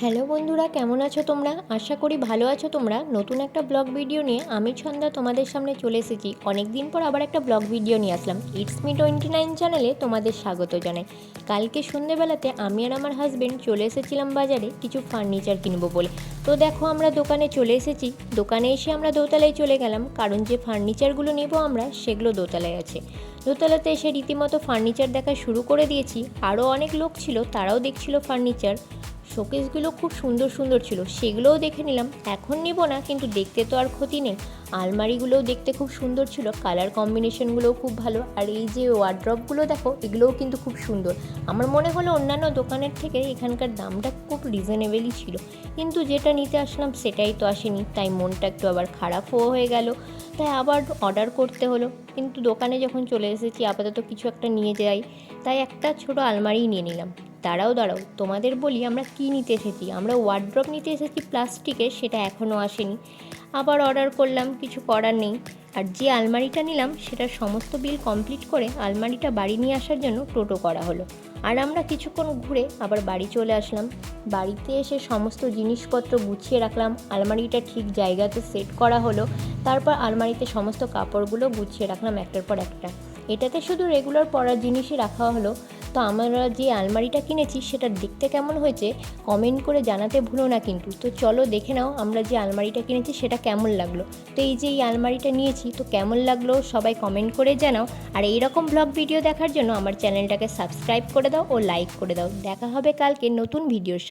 Hello বন্ধুরা, কেমন আছো তোমরা? আশা করি ভালো আছো তোমরা। নতুন একটা ব্লগ ভিডিও নিয়ে আমি ছন্দা তোমাদের সামনে চলে এসেছি। অনেক দিন পর আবার একটা ব্লগ ভিডিও নিয়ে আসলাম। ইটস মি টোয়েন্টি নাইন চ্যানেলে তোমাদের স্বাগত জানাই। কালকে সন্ধেবেলাতে আমি আর আমার হাজবেন্ড চলে এসেছিলাম বাজারে কিছু ফার্নিচার কিনবো বলে। তো দেখো, আমরা দোকানে চলে এসেছি। দোকানে এসে আমরা দোতলায় চলে গেলাম। কারণ যে ফার্নিচারগুলো নেব আমরা, সেগুলো দোতলায় আছে। দোতলাতে এসে রীতিমতো ফার্নিচার দেখা শুরু করে দিয়েছি। আরও অনেক লোক ছিল, তারাও দেখছিল ফার্নিচার শোকেসগুলো খুব সুন্দর সুন্দর ছিল। সেগুলোও দেখে নিলাম। এখন নিব না, কিন্তু দেখতে তো আর ক্ষতি নেই। আলমারিগুলোও দেখতে খুব সুন্দর ছিল। কালার কম্বিনেশনগুলোও খুব ভালো। আর এই যে ওয়ার্ড্রপগুলো দেখো, এগুলোও কিন্তু খুব সুন্দর। আমার মনে হলো অন্যান্য দোকানের থেকে এখানকার দামটা খুব রিজনেবেলই ছিল। কিন্তু যেটা নিতে আসলাম, সেটাই তো আসেনি। তাই মনটা একটু আবার খারাপও হয়ে গেল। তাই আবার অর্ডার করতে হলো। কিন্তু দোকানে যখন চলে এসেছি, আপাতত কিছু একটা নিয়ে যাই। তাই একটা ছোট আলমারি নিয়ে নিলাম। দাঁড়াও দাঁড়াও, তোমাদের বলি আমরা কী নিতে এসেছি? আমরা ওয়ার্ড্রপ নিতে এসেছি প্লাস্টিকের সেটা এখনও আসেনি। আবার অর্ডার করলাম, কিছু করার নেই। আর যে আলমারিটা নিলাম, সেটার সমস্ত বিল কমপ্লিট করে আলমারিটা বাড়ি নিয়ে আসার জন্য টোটো করা হলো। আর আমরা কিছুক্ষণ ঘুরে আবার বাড়ি চলে আসলাম। বাড়িতে এসে সমস্ত জিনিসপত্র গুছিয়ে রাখলাম। আলমারিটা ঠিক জায়গাতে সেট করা হলো। তারপর আলমারিতে সমস্ত কাপড়গুলো গুছিয়ে রাখলাম একটার পর একটা। এটাতে শুধু রেগুলার পরার জিনিসই রাখা হলো। তো আমরা যে আলমারিটা কিনেছি সেটা দেখতে কেমন হয়েছে কমেন্ট করে জানাতে ভুলো না কিন্তু। তো চলো দেখে নাও আমরা যে আলমারিটা কিনেছি সেটা কেমন লাগল। তো এই যে এই আলমারিটা নিয়েছি তো কেমন লাগল সবাই কমেন্ট করে জানাও। আর এইরকম ব্লগ ভিডিও দেখার জন্য আমার চ্যানেলটাকে সাবস্ক্রাইব করে দাও ও লাইক করে দাও। দেখা হবে কালকে নতুন ভিডিওর